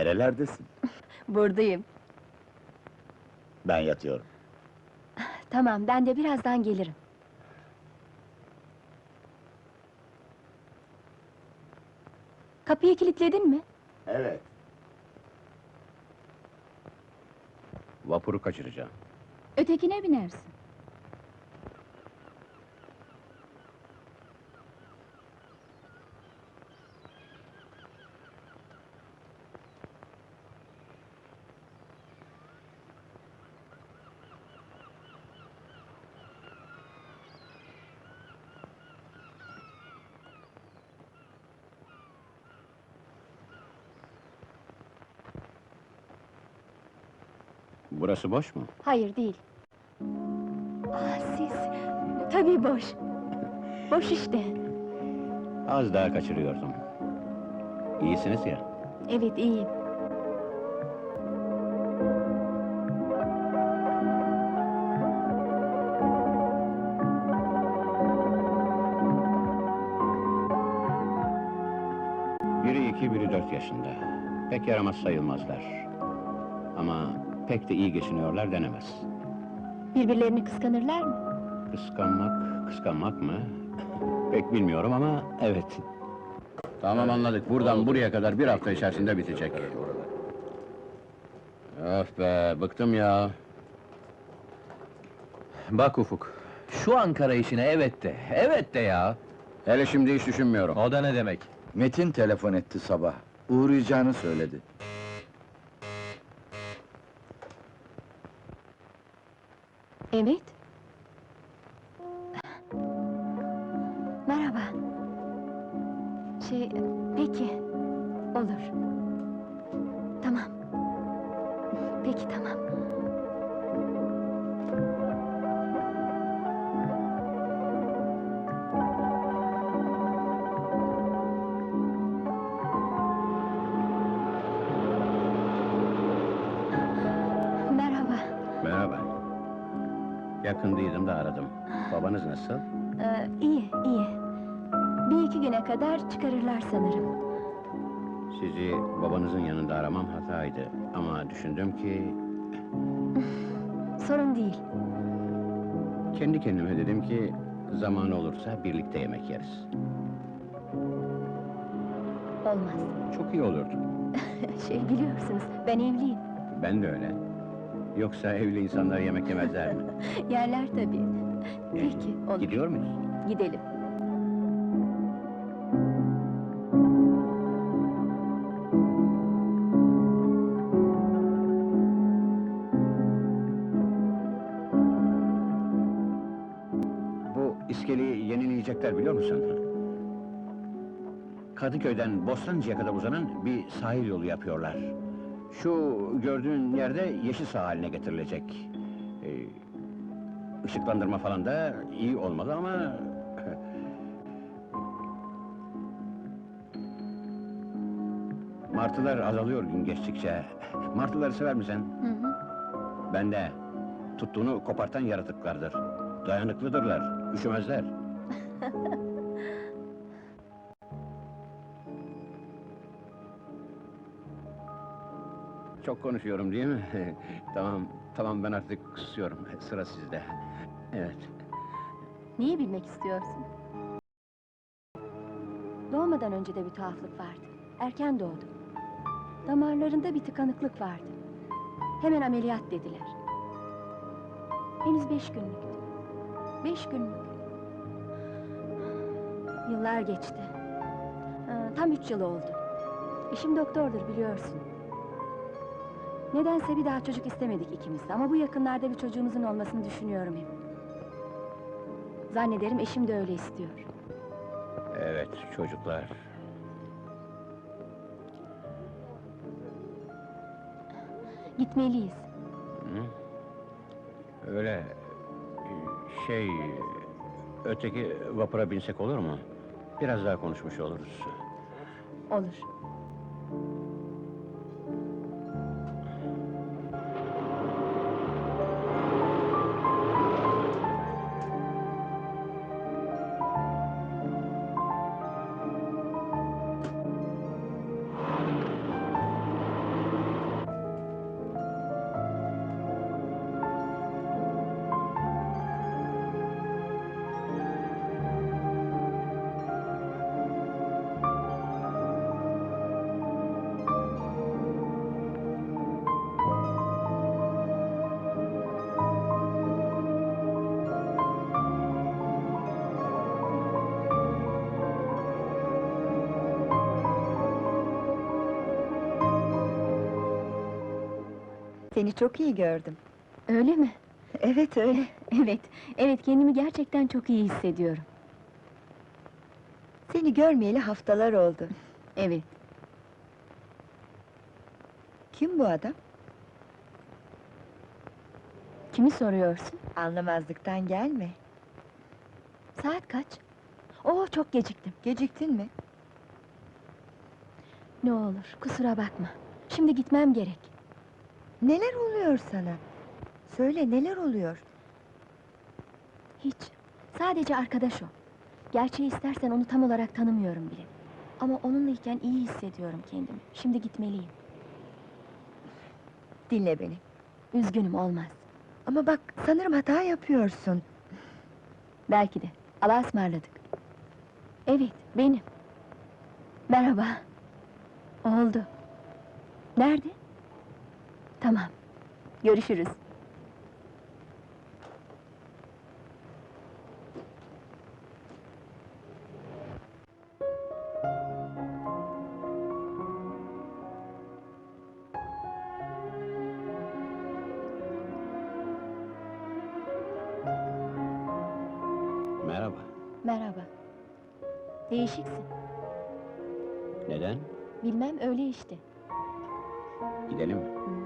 Nerelerdesin? Buradayım. Ben yatıyorum. Tamam, ben de birazdan gelirim. Kapıyı kilitledin mi? Evet. Vapuru kaçıracağım. Ötekine binersin. Burası boş mu? Hayır, değil. Ah, siz... Tabii boş. Boş işte. Az daha kaçırıyordum. İyisiniz ya. Evet, iyiyim. Biri iki, biri dört yaşında. Pek yaramaz sayılmazlar. Ama pek de iyi geçiniyorlar denemez. Birbirlerini kıskanırlar mı? Kıskanmak, kıskanmak mı? Pek bilmiyorum ama evet. Tamam anladık. Buradan buraya kadar bir hafta içerisinde bitecek. Öf be, bıktım ya. Bak Ufuk, şu Ankara işine evet de, evet de ya! Hele şimdi hiç düşünmüyorum. O da ne demek? Metin telefon etti sabah. Uğrayacağını söyledi. Evet. Merhaba. Şey, peki. Olur. Yakındıydım da aradım. Babanız nasıl? Ee, iyi, iyi. Bir iki güne kadar çıkarırlar sanırım. Sizi babanızın yanında aramam hataydı. Ama düşündüm ki... Sorun değil. Kendi kendime dedim ki... Zaman olursa birlikte yemek yeriz. Olmaz. Çok iyi olurdu. Şey biliyorsunuz, ben evliyim. Ben de öyle. Yoksa evli insanlar yemek yemezler mi? Yerler tabii. Peki, olur. Gidiyor muyuz? Gidelim. Bu iskeleyi yenileyecekler biliyor musun? Kadıköy'den Bostancı'ya kadar uzanan bir sahil yolu yapıyorlar. Şu gördüğün yerde yeşil saha haline getirilecek. Ee, ışıklandırma falan da iyi olmalı ama... Martılar azalıyor gün geçtikçe. Martıları sever misin? Hı hı. Ben de. Tuttuğunu kopartan yaratıklardır. Dayanıklıdırlar, üşümezler. Çok konuşuyorum değil mi? tamam, tamam ben artık susuyorum. Sıra sizde. Evet. Neyi bilmek istiyorsun? Doğmadan önce de bir tuhaflık vardı. Erken doğdu. Damarlarında bir tıkanıklık vardı. Hemen ameliyat dediler. Henüz beş günlüktü. Beş günlük. Yıllar geçti. Aa, tam üç yıl oldu. Eşim doktordur biliyorsun. Nedense bir daha çocuk istemedik ikimiz de ama bu yakınlarda bir çocuğumuzun olmasını düşünüyorum hep. Zannederim eşim de öyle istiyor. Evet, çocuklar. Gitmeliyiz. Hı? Öyle... e, Şey... Öteki vapura binsek olur mu? Biraz daha konuşmuş oluruz. Olur. Seni çok iyi gördüm. Öyle mi? Evet öyle. Evet, evet kendimi gerçekten çok iyi hissediyorum. Seni görmeyeli haftalar oldu. Evet, Kim bu adam? kimi soruyorsun? Anlamazlıktan gelme. Saat kaç? Oo, çok geciktim. Geciktin mi? Ne olur, kusura bakma. Şimdi gitmem gerek. Neler oluyor sana? Söyle neler oluyor? Hiç. Sadece arkadaş o. Gerçeği istersen onu tam olarak tanımıyorum bile. Ama onunlayken iyi hissediyorum kendimi. Şimdi gitmeliyim. Dinle beni. Üzgünüm, olmaz. Ama bak sanırım hata yapıyorsun. Belki de. Allah'a ısmarladık. Evet, benim. Merhaba. Oldu. Nerede? Tamam. Görüşürüz. Merhaba. Merhaba. Değişiksin. Neden? Bilmem öyle işte. Gidelim mi? Hı.